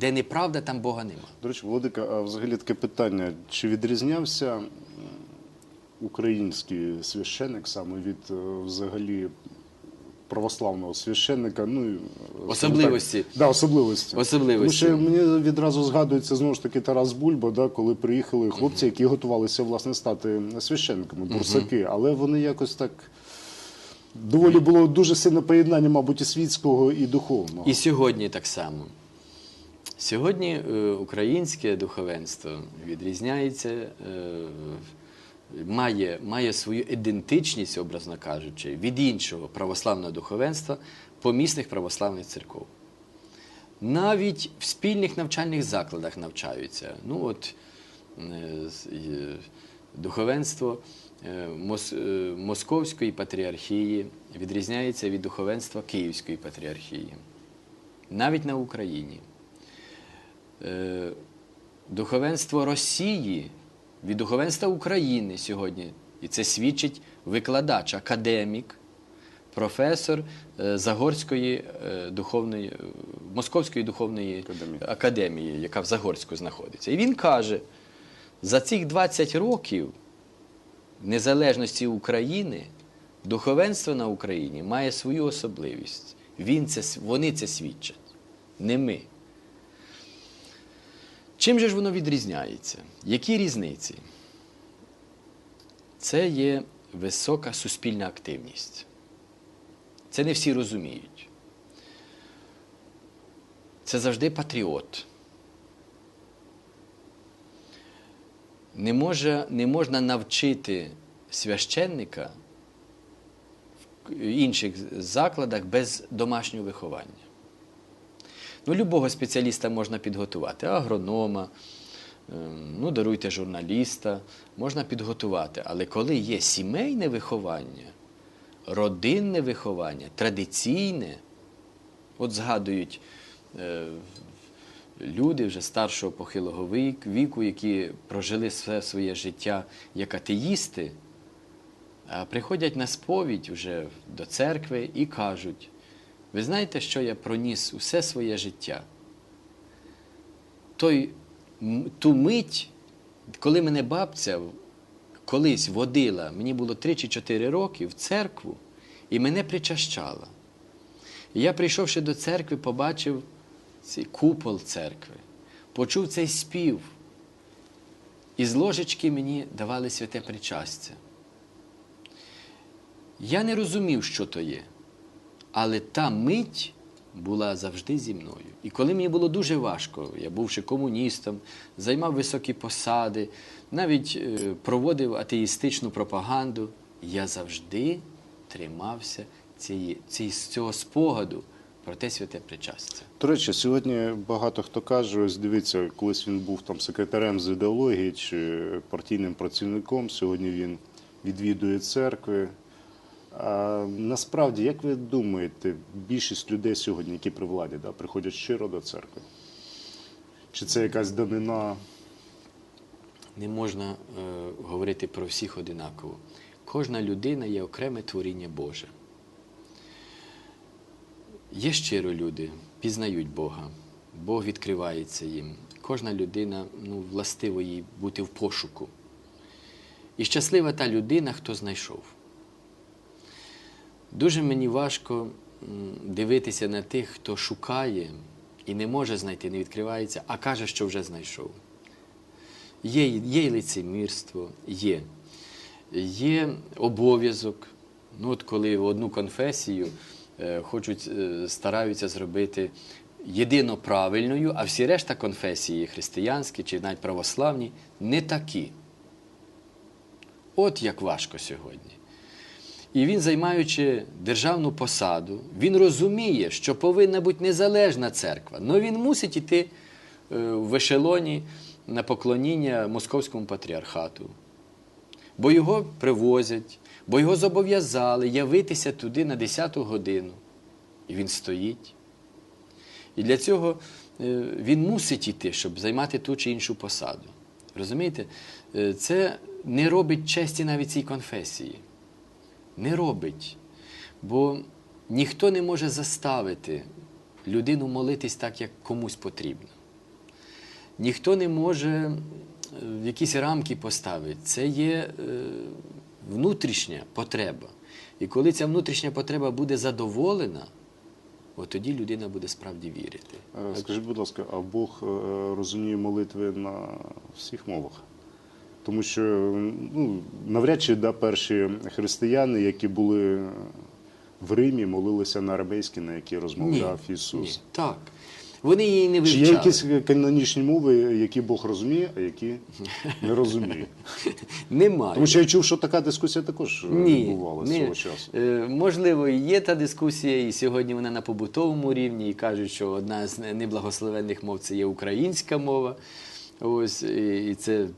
Де неправда, там Бога нема. До речі, Володика, а взагалі таке питання: чи відрізнявся український священник саме від е, взагалі православного священника? Ну, е, Особливості. Так, да, особливості. Особливості. Тому що мені відразу згадується знову ж таки Тарас Бульба, да, коли приїхали хлопці, які готувалися власне стати священниками, бурсаки, але вони якось так. Доволі було дуже сильне поєднання, мабуть, і світського, і духовного. І сьогодні так само. Сьогодні е, українське духовенство відрізняється, е, має, має свою ідентичність, образно кажучи, від іншого православного духовенства помісних православних церков. Навіть в спільних навчальних закладах навчаються. Ну от е, духовенство Мос- Московської патріархії відрізняється від духовенства Київської патріархії. Навіть на Україні. Е, Духовенство Росії від духовенства України сьогодні. І це свідчить викладач, академік, професор е, Загорської е, духовної, Московської духовної Академії. академії, яка в Загорську знаходиться. І він каже: за цих 20 років незалежності України духовенство на Україні має свою особливість. Він це, вони це свідчать, не ми. Чим же ж воно відрізняється? Які різниці? Це є висока суспільна активність. Це не всі розуміють. Це завжди патріот. Не, може, не можна навчити священника в інших закладах без домашнього виховання. Ну, любого спеціаліста можна підготувати, агронома, ем, ну, даруйте журналіста, можна підготувати. Але коли є сімейне виховання, родинне виховання, традиційне, от згадують е, люди вже старшого похилого віку, які прожили все своє життя як атеїсти, приходять на сповідь вже до церкви і кажуть: ви знаєте, що я проніс усе своє життя? Той, ту мить, коли мене бабця колись водила, мені було 3 чи 4 роки в церкву, і мене причащала. І я, прийшовши до церкви, побачив цей купол церкви, почув цей спів. І з ложечки мені давали святе причастя. Я не розумів, що то є, але та мить була завжди зі мною. І коли мені було дуже важко, я бувши комуністом, займав високі посади, навіть е, проводив атеїстичну пропаганду, я завжди тримався цієї, цього спогаду про те святе причастя. До речі, сьогодні багато хто каже, ось дивіться, колись він був там секретарем з ідеології чи партійним працівником. Сьогодні він відвідує церкви. А насправді, як ви думаєте, більшість людей сьогодні, які при владі, да, приходять щиро до церкви? Чи це якась данина? Не можна е, говорити про всіх одинаково. Кожна людина є окреме творіння Боже. Є щиро люди, пізнають Бога, Бог відкривається їм. Кожна людина ну, властиво їй бути в пошуку. І щаслива та людина, хто знайшов. Дуже мені важко дивитися на тих, хто шукає і не може знайти, не відкривається, а каже, що вже знайшов. Є, є лицемірство, є. Є обов'язок. Ну, от коли одну конфесію е, хочуть, е, стараються зробити єдино правильною, а всі решта конфесії, християнські чи навіть православні, не такі. От як важко сьогодні. І він, займаючи державну посаду, він розуміє, що повинна бути незалежна церква, але він мусить іти е, в ешелоні на поклоніння московському патріархату. Бо його привозять, бо його зобов'язали явитися туди на 10 годину. І він стоїть. І для цього е, він мусить іти, щоб займати ту чи іншу посаду. Розумієте? Е, Це не робить честі навіть цій конфесії. Не робить. Бо ніхто не може заставити людину молитись так, як комусь потрібно. ніхто не може е, в якісь рамки поставити. Це є е, внутрішня потреба. І коли ця внутрішня потреба буде задоволена, от тоді людина буде справді вірити. Е, Скажіть, будь ласка, а Бог розуміє молитви на всіх мовах? Тому що ну, навряд чи да, перші християни, які були в Римі, молилися на арабейській, на якій розмовляв Ісус. Ні, так. Вони її не Чи є якісь канонічні мови, які Бог розуміє, а які не розуміє? Немає. Тому що я чув, що така дискусія також е, Ні, відбувалася ні. цього часу. Е, Можливо, є та дискусія, і сьогодні вона на побутовому рівні, і кажуть, що одна з неблагословенних мов це є українська мова. Ось, і це,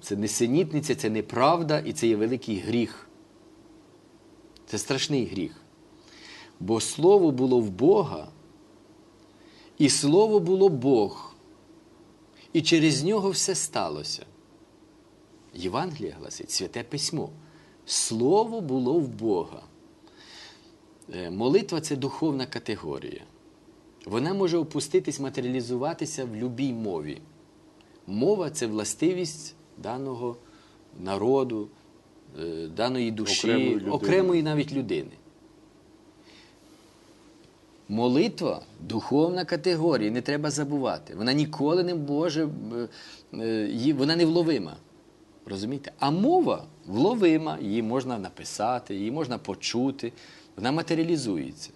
це несенітниця, це неправда, і це є великий гріх. Це страшний гріх. Бо слово було в Бога, і слово було Бог. І через нього все сталося. Євангелія гласить, святе письмо. Слово було в Бога. Е, Молитва це духовна категорія. Вона може опуститись, матеріалізуватися в будь-якій мові. Мова це властивість даного народу, е, даної душі, Окремої окремої навіть людини. Молитва духовна категорія, не треба забувати. Вона ніколи не може, е, е, вона невловима. Розумієте? А мова вловима, її можна написати, її можна почути, вона матеріалізується.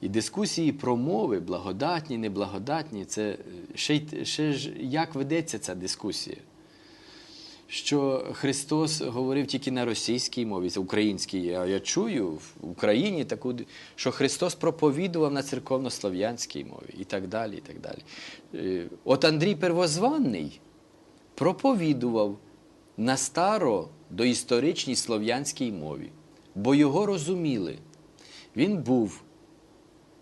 І дискусії про мови, благодатні, неблагодатні, це е, ще, ще ж як ведеться ця дискусія. Що Христос говорив тільки на російській мові, це українській. А я чую в Україні таку, що Христос проповідував на церковнослов'янській мові і так далі. і так далі. Е, От Андрій Первозванний проповідував на старо доісторичній слов'янській мові, бо його розуміли. Він був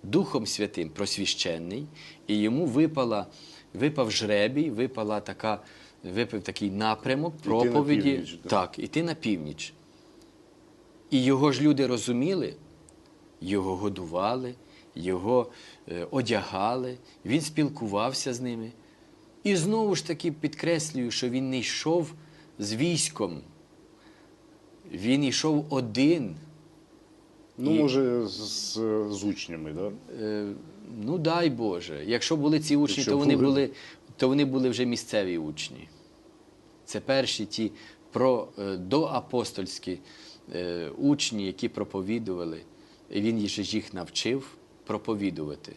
Духом Святим просвіщений, і йому випала, випав жребій, випала така, випав такий напрямок Іти на проповіді. північ, так, іти на північ. І його ж люди розуміли, його годували, його е, одягали, він спілкувався з ними. І знову ж таки підкреслюю, що він не йшов з військом, він йшов один. Ну, І- може, з, з учнями, да? Е, Ну, дай Боже. Якщо були ці учні, Якщо то вони були. були, то вони були вже місцеві учні. Це перші ті про, е, доапостольські е, учні, які проповідували. І він же ж їх навчив проповідувати.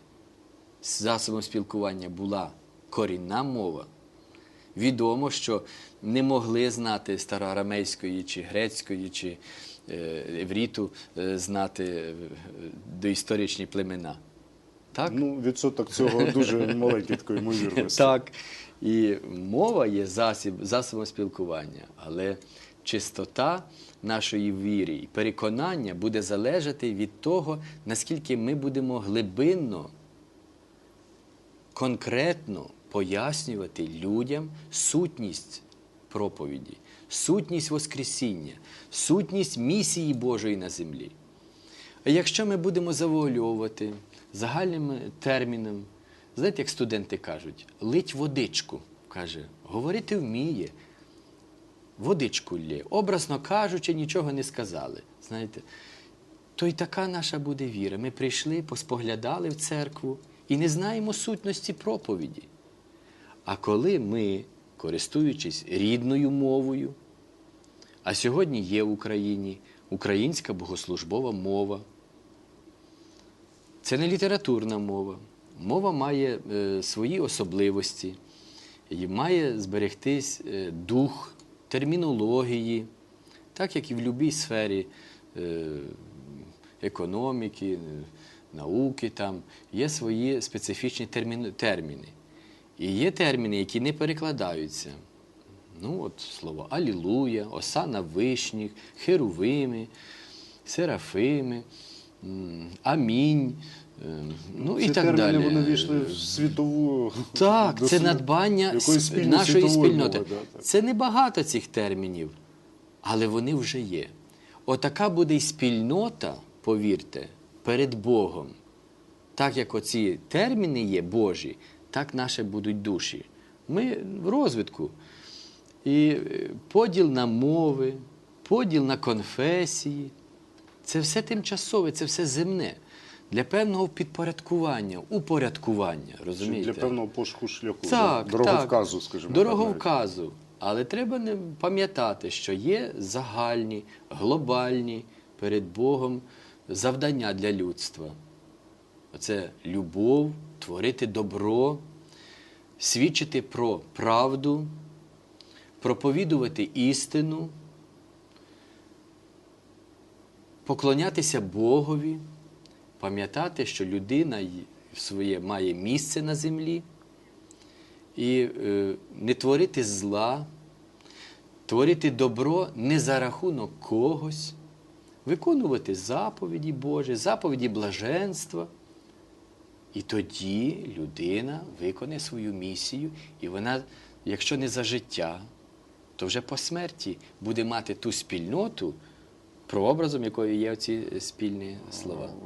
З засобом спілкування була корінна мова. Відомо, що не могли знати староарамейської чи грецької, чи евріту е, знати е, доісторичні племена. Так? Ну, відсоток цього дуже маленький такої ймовірності. Так. І мова є засіб, засобом спілкування, але чистота нашої віри і переконання буде залежати від того, наскільки ми будемо глибинно, конкретно пояснювати людям сутність проповіді, сутність Воскресіння, сутність місії Божої на землі. А якщо ми будемо завуальовувати загальним терміном, знаєте, як студенти кажуть, лить водичку, каже, говорити вміє, водичку лє. Образно кажучи, нічого не сказали. Знаєте, то й така наша буде віра. Ми прийшли, поспоглядали в церкву і не знаємо сутності проповіді. А коли ми, користуючись рідною мовою, а сьогодні є в Україні українська богослужбова мова. Це не літературна мова. Мова має е, свої особливості, і має зберегтись е, дух термінології, так як і в будь-якій сфері е, економіки, е, науки, там є свої специфічні терміни. І є терміни, які не перекладаються. Ну, от слово Алілуя, Осана Вишніх, Херувими, Серафими, Амінь. е, Ну, Ці і так терміни, далі. вони війшли в світову... Так, це надбання якоїсь с- спільної нашої спільноти. мови, да, так. Це небагато цих термінів, але вони вже є. Отака буде й спільнота, повірте, перед Богом. Так як оці терміни є Божі, так наші будуть душі. Ми в розвитку. І е, поділ на мови, поділ на конфесії це все тимчасове, це все земне. Для певного підпорядкування, упорядкування, розумієте? для певного пошуку шляху, Так, дороговказу, так. скажімо. так. Дороговказу. Але треба не пам'ятати, що є загальні, глобальні перед Богом завдання для людства. Оце любов, творити добро, свідчити про правду, проповідувати істину, поклонятися Богові, пам'ятати, що людина своє має місце на землі і е, не творити зла, творити добро не за рахунок когось, виконувати заповіді Божі, заповіді блаженства. І тоді людина виконає свою місію, і вона, якщо не за життя, то вже по смерті буде мати ту спільноту, прообразом якої є ці спільні слова.